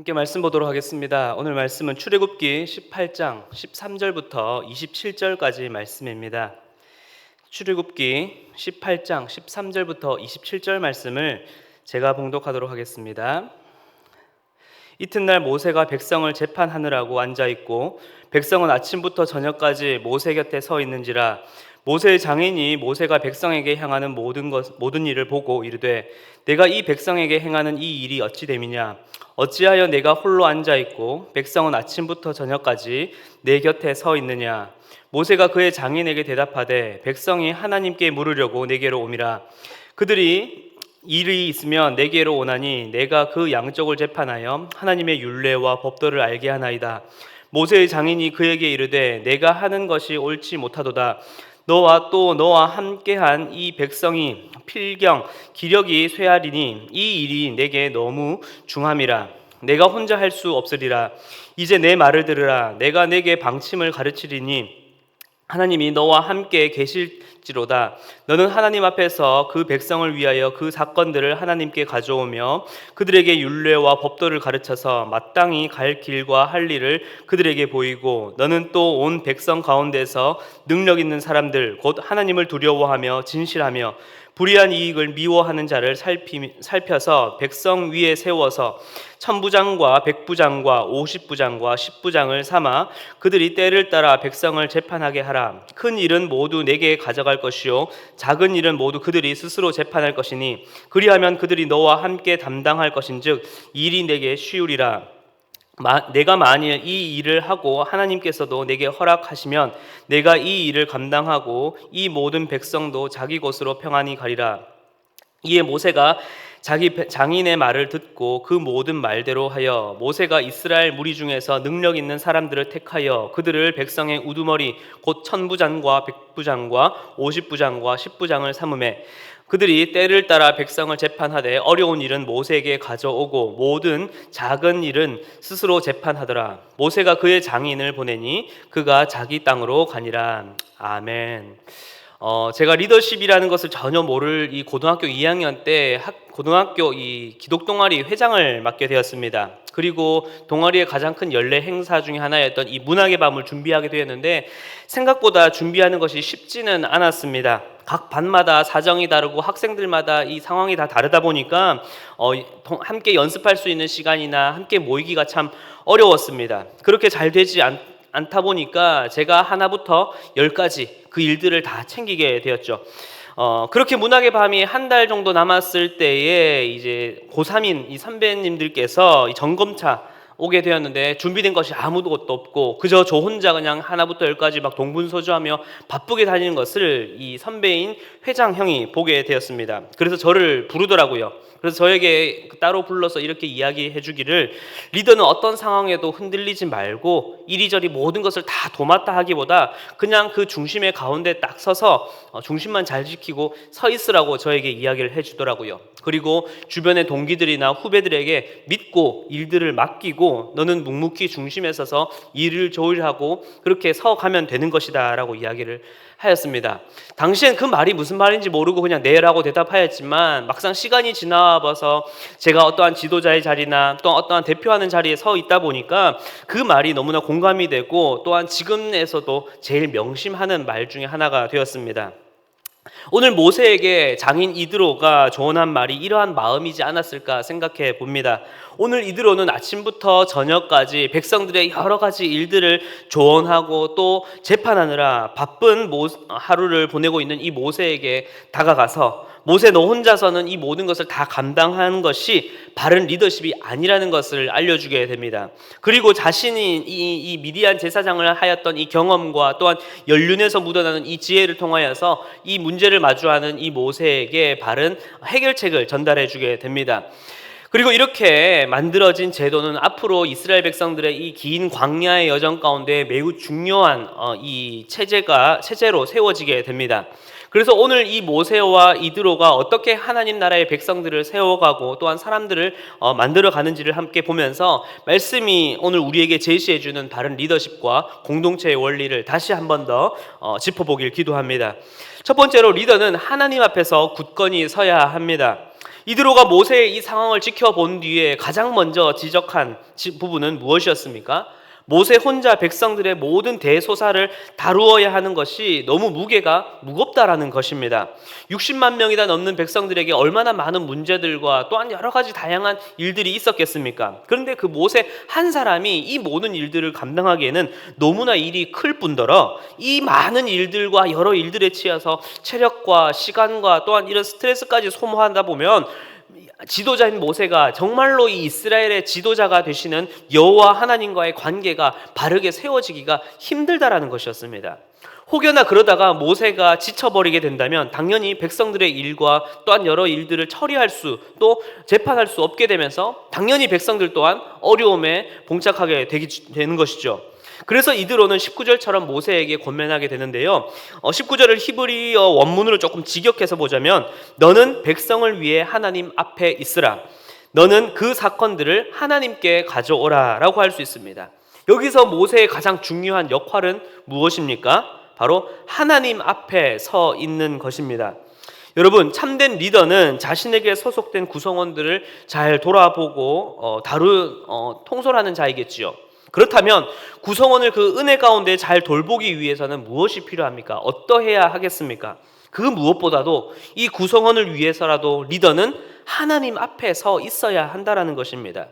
함께 말씀 보도록 하겠습니다. 오늘 말씀은 출애굽기 18장 13절부터 27절까지 말씀입니다. 출애굽기 18장 13절부터 27절 말씀을 제가 봉독하도록 하겠습니다. 이튿날 모세가 백성을 재판하느라고 앉아 있고 백성은 아침부터 저녁까지 모세 곁에 서 있는지라 모세의 장인이 모세가 백성에게 향하는 모든 것 모든 일을 보고 이르되 내가 이 백성에게 행하는 이 일이 어찌 됨이냐? 어찌하여 내가 홀로 앉아 있고 백성은 아침부터 저녁까지 내 곁에 서 있느냐? 모세가 그의 장인에게 대답하되 백성이 하나님께 물으려고 내게로 오미라. 그들이 일이 있으면 내게로 오나니 내가 그 양쪽을 재판하여 하나님의 율례와 법도를 알게 하나이다. 모세의 장인이 그에게 이르되 내가 하는 것이 옳지 못하도다 너와 또 너와 함께한 이 백성이 필경 기력이 쇠하리니 이 일이 내게 너무 중함이라. 내가 혼자 할 수 없으리라. 이제 내 말을 들으라. 내가 내게 방침을 가르치리니 하나님이 너와 함께 계실 지로다. 너는 하나님 앞에서 그 백성을 위하여 그 사건들을 하나님께 가져오며 그들에게 율례와 법도를 가르쳐서 마땅히 갈 길과 할 일을 그들에게 보이고 너는 또 온 백성 가운데서 능력 있는 사람들 곧 하나님을 두려워하며 진실하며 불의한 이익을 미워하는 자를 살피, 살펴서 백성 위에 세워서 천부장과 백부장과 오십부장과 십부장을 삼아 그들이 때를 따라 백성을 재판하게 하라. 큰 일은 모두 내게 가져갈 것이요 작은 일은 모두 그들이 스스로 재판할 것이니 그리하면 그들이 너와 함께 담당할 것인즉 일이 내게 쉬우리라. 마, 내가 만일 이 일을 하고 하나님께서도 내게 허락하시면 내가 이 일을 감당하고 이 모든 백성도 자기 곳으로 평안히 가리라. 이에 모세가 자기 장인의 말을 듣고 그 모든 말대로 하여 모세가 이스라엘 무리 중에서 능력 있는 사람들을 택하여 그들을 백성의 우두머리 곧 천부장과 백부장과 오십부장과 십부장을 삼음해 그들이 때를 따라 백성을 재판하되 어려운 일은 모세에게 가져오고 모든 작은 일은 스스로 재판하더라. 모세가 그의 장인을 보내니 그가 자기 땅으로 가니라. 아멘. 어, 제가 리더십이라는 것을 전혀 모를 이 고등학교 2학년 때 학, 고등학교 이 기독 동아리 회장을 맡게 되었습니다. 그리고 동아리의 가장 큰 연례 행사 중에 하나였던 이 문학의 밤을 준비하게 되었는데 생각보다 준비하는 것이 쉽지는 않았습니다. 각 반마다 사정이 다르고 학생들마다 이 상황이 다 다르다 보니까 어, 함께 연습할 수 있는 시간이나 함께 모이기가 참 어려웠습니다. 그렇게 잘 되지 않, 않다 보니까 제가 하나부터 열까지 그 일들을 다 챙기게 되었죠. 어, 그렇게 문학의 밤이 한 달 정도 남았을 때에 이제 고3인 이 선배님들께서 이 점검차 오게 되었는데 준비된 것이 아무것도 없고 그저 저 혼자 그냥 하나부터 열까지 막 동분서주하며 바쁘게 다니는 것을 이 선배인 회장 형이 보게 되었습니다. 그래서 저를 부르더라고요. 그래서 저에게 따로 불러서 이렇게 이야기해 주기를 리더는 어떤 상황에도 흔들리지 말고 이리저리 모든 것을 다 도맡아 하기보다 그냥 그 중심의 가운데 딱 서서 어, 중심만 잘 지키고 서 있으라고 저에게 이야기를 해 주더라고요. 그리고 주변의 동기들이나 후배들에게 믿고 일들을 맡기고 너는 묵묵히 중심에 서서 일을 조율하고 그렇게 서 가면 되는 것이다라고 이야기를 하였습니다. 당시엔 그 말이 무슨 말인지 모르고 그냥 네라고 대답하였지만 막상 시간이 지나봐서 제가 어떠한 지도자의 자리나 또 어떠한 대표하는 자리에 서 있다 보니까 그 말이 너무나 공감이 되고 또한 지금에서도 제일 명심하는 말 중에 하나가 되었습니다. 오늘 모세에게 장인 이드로가 조언한 말이 이러한 마음이지 않았을까 생각해 봅니다. 오늘 이드로는 아침부터 저녁까지 백성들의 여러 가지 일들을 조언하고 또 재판하느라 바쁜 하루를 보내고 있는 이 모세에게 다가가서 모세 너 혼자서는 이 모든 것을 다 감당하는 것이 바른 리더십이 아니라는 것을 알려주게 됩니다. 그리고 자신이 이, 이 미디안 제사장을 하였던 이 경험과 또한 연륜에서 묻어나는 이 지혜를 통하여서 이 문제를 마주하는 이 모세에게 바른 해결책을 전달해 주게 됩니다. 그리고 이렇게 만들어진 제도는 앞으로 이스라엘 백성들의 이 긴 광야의 여정 가운데 매우 중요한 어, 이 체제가 체제로 세워지게 됩니다. 그래서 오늘 이 모세와 이드로가 어떻게 하나님 나라의 백성들을 세워가고 또한 사람들을 어, 만들어 가는지를 함께 보면서 말씀이 오늘 우리에게 제시해 주는 바른 리더십과 공동체의 원리를 다시 한 번더 어, 짚어보길 기도합니다. 첫 번째로 리더는 하나님 앞에서 굳건히 서야 합니다. 이드로가 모세의 이 상황을 지켜본 뒤에 가장 먼저 지적한 지- 부분은 무엇이었습니까? 모세 혼자 백성들의 모든 대소사를 다루어야 하는 것이 너무 무게가 무겁다라는 것입니다. 60만 명이나 넘는 백성들에게 얼마나 많은 문제들과 또한 여러 가지 다양한 일들이 있었겠습니까? 그런데 그 모세 한 사람이 이 모든 일들을 감당하기에는 너무나 일이 클 뿐더러 이 많은 일들과 여러 일들에 치여서 체력과 시간과 또한 이런 스트레스까지 소모한다 보면 지도자인 모세가 정말로 이 이스라엘의 지도자가 되시는 여호와 하나님과의 관계가 바르게 세워지기가 힘들다라는 것이었습니다. 혹여나 그러다가 모세가 지쳐버리게 된다면 당연히 백성들의 일과 또한 여러 일들을 처리할 수 또 재판할 수 없게 되면서 당연히 백성들 또한 어려움에 봉착하게 되기, 되는 것이죠. 그래서 이드로는 19절처럼 모세에게 권면하게 되는데요. 어, 19절을 히브리어 원문으로 조금 직역해서 보자면 너는 백성을 위해 하나님 앞에 있으라. 너는 그 사건들을 하나님께 가져오라라고 할 수 있습니다. 여기서 모세의 가장 중요한 역할은 무엇입니까? 바로 하나님 앞에 서 있는 것입니다. 여러분 참된 리더는 자신에게 소속된 구성원들을 잘 돌아보고 어, 다루 어, 통솔하는 자이겠지요. 그렇다면 구성원을 그 은혜 가운데 잘 돌보기 위해서는 무엇이 필요합니까? 어떠해야 하겠습니까? 그 무엇보다도 이 구성원을 위해서라도 리더는 하나님 앞에 서 있어야 한다라는 것입니다.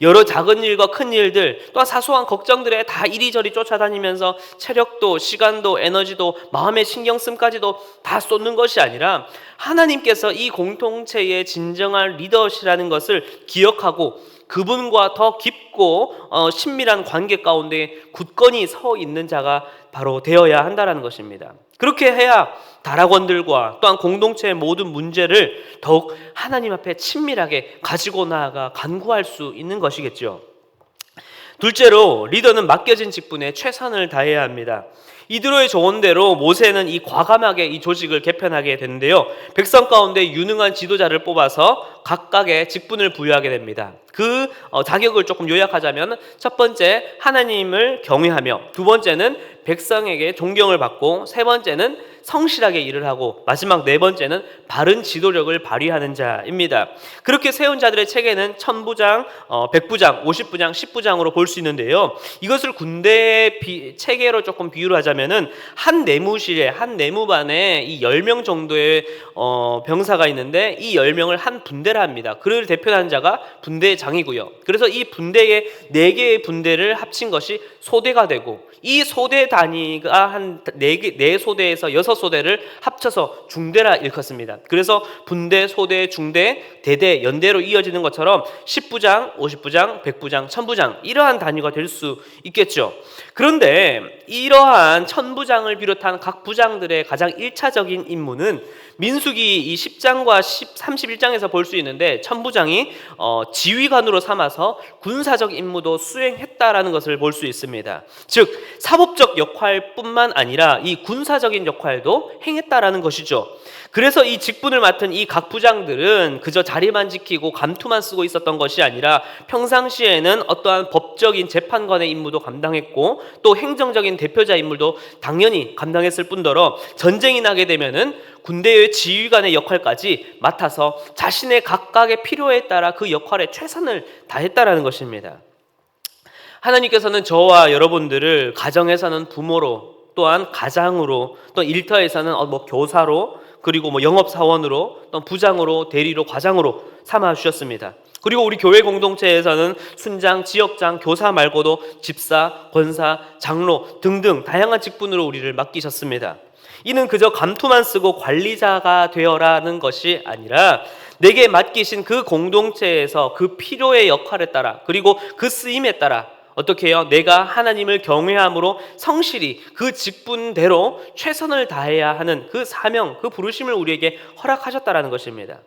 여러 작은 일과 큰 일들, 또한 사소한 걱정들에 다 이리저리 쫓아다니면서 체력도, 시간도, 에너지도, 마음의 신경씀까지도 다 쏟는 것이 아니라 하나님께서 이 공동체의 진정한 리더시라는 것을 기억하고 그분과 더 깊고 어, 친밀한 관계 가운데 굳건히 서 있는 자가 바로 되어야 한다라는 것입니다. 그렇게 해야 다락원들과 또한 공동체의 모든 문제를 더욱 하나님 앞에 친밀하게 가지고 나아가 간구할 수 있는 것이겠죠. 둘째로 리더는 맡겨진 직분에 최선을 다해야 합니다. 이드로의 조언대로 모세는 이 과감하게 이 조직을 개편하게 되는데요. 백성 가운데 유능한 지도자를 뽑아서 각각의 직분을 부여하게 됩니다. 그 어, 자격을 조금 요약하자면 첫 번째 하나님을 경외하며 두 번째는 백성에게 존경을 받고 세 번째는 성실하게 일을 하고 마지막 네 번째는 바른 지도력을 발휘하는 자입니다. 그렇게 세운 자들의 체계는 천부장, 어, 백부장, 오십부장, 십부장으로 볼 수 있는데요. 이것을 군대 비, 체계로 조금 비유를 하자면은 한 내무실에 한 내무반에 이 10명 정도의 어, 병사가 있는데 이 10명을 한 분대라 합니다. 그를 대표하는 자가 분대 장이고요. 그래서 이 분대의 네 개의 분대를 합친 것이 소대가 되고 이 소대 단위가 한네개네 소대에서 여섯 소대를 합쳐서 중대라 일컫습니다. 그래서 분대, 소대, 중대, 대대, 연대로 이어지는 것처럼 10부장, 50부장, 100부장, 1000부장 이러한 단위가 될 수 있겠죠. 그런데 이러한 천부장을 비롯한 각 부장들의 가장 일차적인 임무는 민수기 이 10장과 10, 31장에서 볼 수 있는데 천부장이 어, 지휘관으로 삼아서 군사적 임무도 수행했다라는 것을 볼 수 있습니다. 즉 사법적 역할뿐만 아니라 이 군사적인 역할도 행했다라는 것이죠. 그래서 이 직분을 맡은 이 각 부장들은 그저 자리만 지키고 감투만 쓰고 있었던 것이 아니라 평상시에는 어떠한 법적인 재판관의 임무도 감당했고 또 행정적인 대표자 임무도 당연히 감당했을 뿐더러 전쟁이 나게 되면은 군대의 지휘관의 역할까지 맡아서 자신의 각각의 필요에 따라 그 역할에 최선을 다했다라는 것입니다. 하나님께서는 저와 여러분들을 가정에서는 부모로 또한 가장으로 또 일터에서는 어, 뭐 교사로 그리고 뭐 영업 사원으로 또 부장으로 대리로 과장으로 삼아 주셨습니다. 그리고 우리 교회 공동체에서는 순장, 지역장, 교사 말고도 집사, 권사, 장로 등등 다양한 직분으로 우리를 맡기셨습니다. 이는 그저 감투만 쓰고 관리자가 되어라는 것이 아니라 내게 맡기신 그 공동체에서 그 필요의 역할에 따라 그리고 그 쓰임에 따라 어떻게 해요? 내가 하나님을 경외함으로 성실히 그 직분대로 최선을 다해야 하는 그 사명, 그 부르심을 우리에게 허락하셨다라는 것입니다.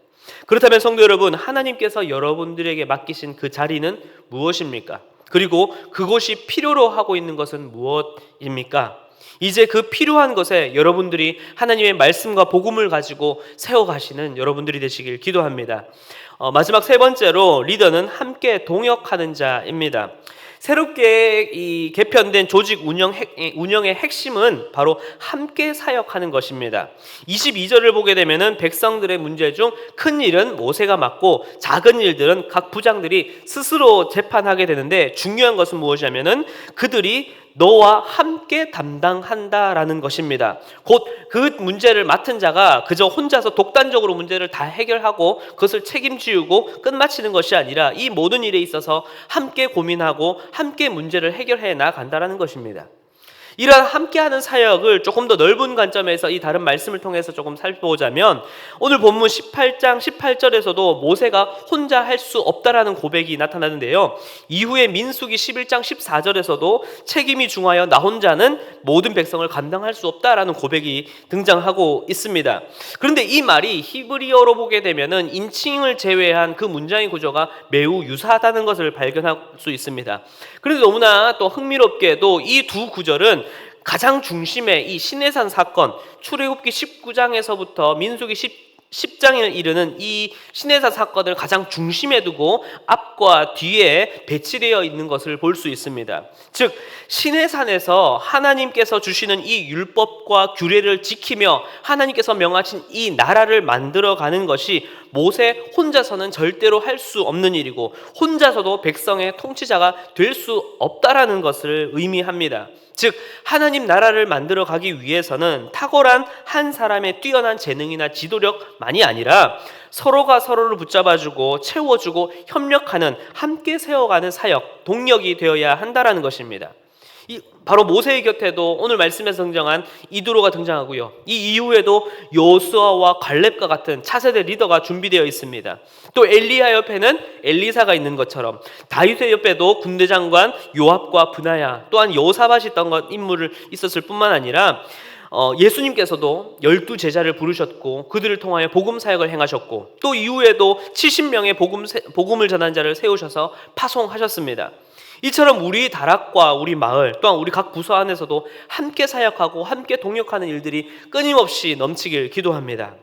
그렇다면 성도 여러분, 하나님께서 여러분들에게 맡기신 그 자리는 무엇입니까? 그리고 그곳이 필요로 하고 있는 것은 무엇입니까? 이제 그 필요한 것에 여러분들이 하나님의 말씀과 복음을 가지고 세워가시는 여러분들이 되시길 기도합니다. 어, 마지막 세 번째로 리더는 함께 동역하는 자입니다. 새롭게 이 개편된 조직 운영 핵, 예, 운영의 핵심은 바로 함께 사역하는 것입니다. 22절을 보게 되면은 백성들의 문제 중 큰 일은 모세가 맡고 작은 일들은 각 부장들이 스스로 재판하게 되는데 중요한 것은 무엇이냐면은 그들이 너와 함께 담당한다라는 것입니다. 곧 그 문제를 맡은 자가 그저 혼자서 독단적으로 문제를 다 해결하고 그것을 책임지우고 끝마치는 것이 아니라 이 모든 일에 있어서 함께 고민하고 함께 문제를 해결해 나간다라는 것입니다. 이러한 함께하는 사역을 조금 더 넓은 관점에서 이 다른 말씀을 통해서 조금 살펴보자면 오늘 본문 18장 18절에서도 모세가 혼자 할 수 없다라는 고백이 나타나는데요. 이후에 민수기 11장 14절에서도 책임이 중하여 나 혼자는 모든 백성을 감당할 수 없다라는 고백이 등장하고 있습니다. 그런데 이 말이 히브리어로 보게 되면은 인칭을 제외한 그 문장의 구조가 매우 유사하다는 것을 발견할 수 있습니다. 그런데 너무나 또 흥미롭게도 이 두 구절은 가장 중심에 이 신해산 사건 출애굽기 19장에서부터 민수기 10 10장에 이르는 이 신해사 사건을 가장 중심에 두고 앞과 뒤에 배치되어 있는 것을 볼 수 있습니다. 즉 신해산에서 하나님께서 주시는 이 율법과 규례를 지키며 하나님께서 명하신 이 나라를 만들어 가는 것이 모세 혼자서는 절대로 할 수 없는 일이고 혼자서도 백성의 통치자가 될 수 없다라는 것을 의미합니다. 즉 하나님 나라를 만들어 가기 위해서는 탁월한 한 사람의 뛰어난 재능이나 지도력만이 아니라 서로가 서로를 붙잡아주고 채워주고 협력하는 함께 세워가는 사역 동력이 되어야 한다라는 것입니다. 이 바로 모세의 곁에도 오늘 말씀에서 등장한 이두로가 등장하고요. 이 이후에도 요수아와 갈렙과 같은 차세대 리더가 준비되어 있습니다. 또 엘리야 옆에는 엘리사가 있는 것처럼 다윗의 옆에도 군대 장관 요압과 분하야 또한 여사밭이 있던 것 인물을 있었을 뿐만 아니라 어, 예수님께서도 열두 제자를 부르셨고 그들을 통하여 복음 사역을 행하셨고 또 이후에도 70명의 복음 복음을 전한 자를 세우셔서 파송하셨습니다. 이처럼 우리 다락과 우리 마을 또한 우리 각 부서 안에서도 함께 사역하고 함께 동역하는 일들이 끊임없이 넘치길 기도합니다.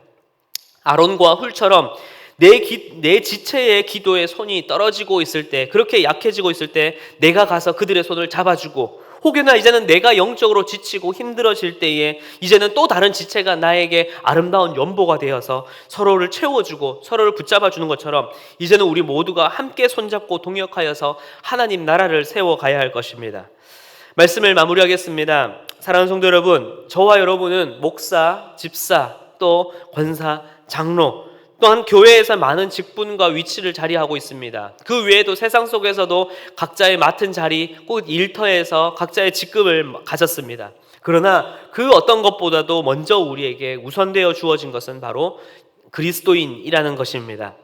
아론과 훌처럼 내, 기, 내 지체의 기도의 손이 떨어지고 있을 때 그렇게 약해지고 있을 때 내가 가서 그들의 손을 잡아주고 혹여나 이제는 내가 영적으로 지치고 힘들어질 때에 이제는 또 다른 지체가 나에게 아름다운 연보가 되어서 서로를 채워주고 서로를 붙잡아 주는 것처럼 이제는 우리 모두가 함께 손잡고 동역하여서 하나님 나라를 세워가야 할 것입니다. 말씀을 마무리하겠습니다. 사랑하는 성도 여러분, 저와 여러분은 목사, 집사, 또 권사, 장로, 또한 교회에서 많은 직분과 위치를 자리하고 있습니다. 그 외에도 세상 속에서도 각자의 맡은 자리, 꼭 일터에서 각자의 직급을 가졌습니다. 그러나 그 어떤 것보다도 먼저 우리에게 우선되어 주어진 것은 바로 그리스도인이라는 것입니다.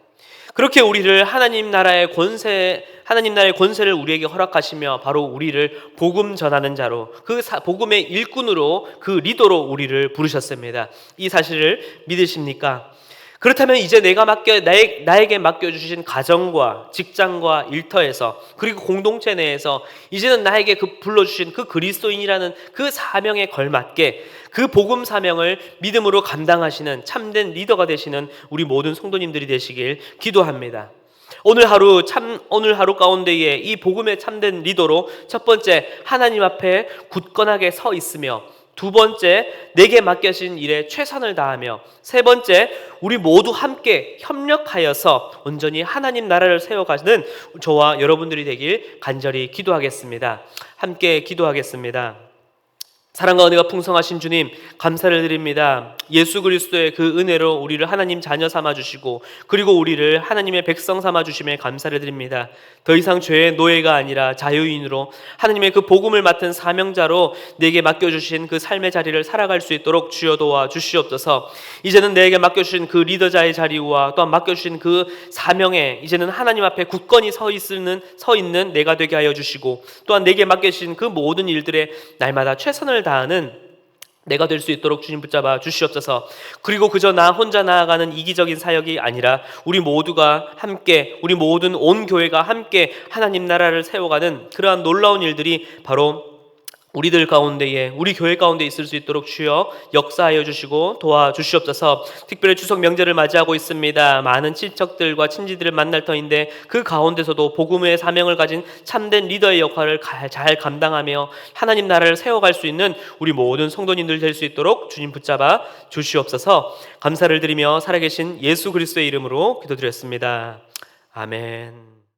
그렇게 우리를 하나님 나라의 권세, 하나님 나라의 권세를 우리에게 허락하시며 바로 우리를 복음 전하는 자로 그 복음의 일꾼으로 그 리더로 우리를 부르셨습니다. 이 사실을 믿으십니까? 그렇다면 이제 내가 맡겨 나에, 나에게 맡겨 주신 가정과 직장과 일터에서 그리고 공동체 내에서 이제는 나에게 그 불러 주신 그 그리스도인이라는 그 사명에 걸맞게 그 복음 사명을 믿음으로 감당하시는 참된 리더가 되시는 우리 모든 성도님들이 되시길 기도합니다. 오늘 하루 참 오늘 하루 가운데에 이 복음의 참된 리더로 첫 번째 하나님 앞에 굳건하게 서 있으며 두 번째, 내게 맡겨진 일에 최선을 다하며 세 번째, 우리 모두 함께 협력하여서 온전히 하나님 나라를 세워가는 저와 여러분들이 되길 간절히 기도하겠습니다. 함께 기도하겠습니다. 사랑과 은혜가 풍성하신 주님 감사를 드립니다. 예수 그리스도의 그 은혜로 우리를 하나님 자녀 삼아 주시고 그리고 우리를 하나님의 백성 삼아 주심에 감사를 드립니다. 더 이상 죄의 노예가 아니라 자유인으로 하나님의 그 복음을 맡은 사명자로 내게 맡겨 주신 그 삶의 자리를 살아갈 수 있도록 주여 도와 주시옵소서. 이제는 내게 맡겨 주신 그 리더자의 자리와 또한 맡겨 주신 그 사명에 이제는 하나님 앞에 굳건히 서 있는 서 있는 내가 되게 하여 주시고 또한 내게 맡겨 주신 그 모든 일들에 날마다 최선을 다하는 내가 될 수 있도록 주님 붙잡아 주시옵소서. 그리고 그저 나 혼자 나아가는 이기적인 사역이 아니라 우리 모두가 함께 우리 모든 온 교회가 함께 하나님 나라를 세워가는 그러한 놀라운 일들이 바로 우리들 가운데에 우리 교회 가운데 있을 수 있도록 주여 역사하여 주시고 도와주시옵소서. 특별히 추석 명절을 맞이하고 있습니다. 많은 친척들과 친지들을 만날 터인데 그 가운데서도 복음의 사명을 가진 참된 리더의 역할을 가- 잘 감당하며 하나님 나라를 세워갈 수 있는 우리 모든 성도님들 될 수 있도록 주님 붙잡아 주시옵소서. 감사를 드리며 살아계신 예수 그리스도의 이름으로 기도드렸습니다. 아멘.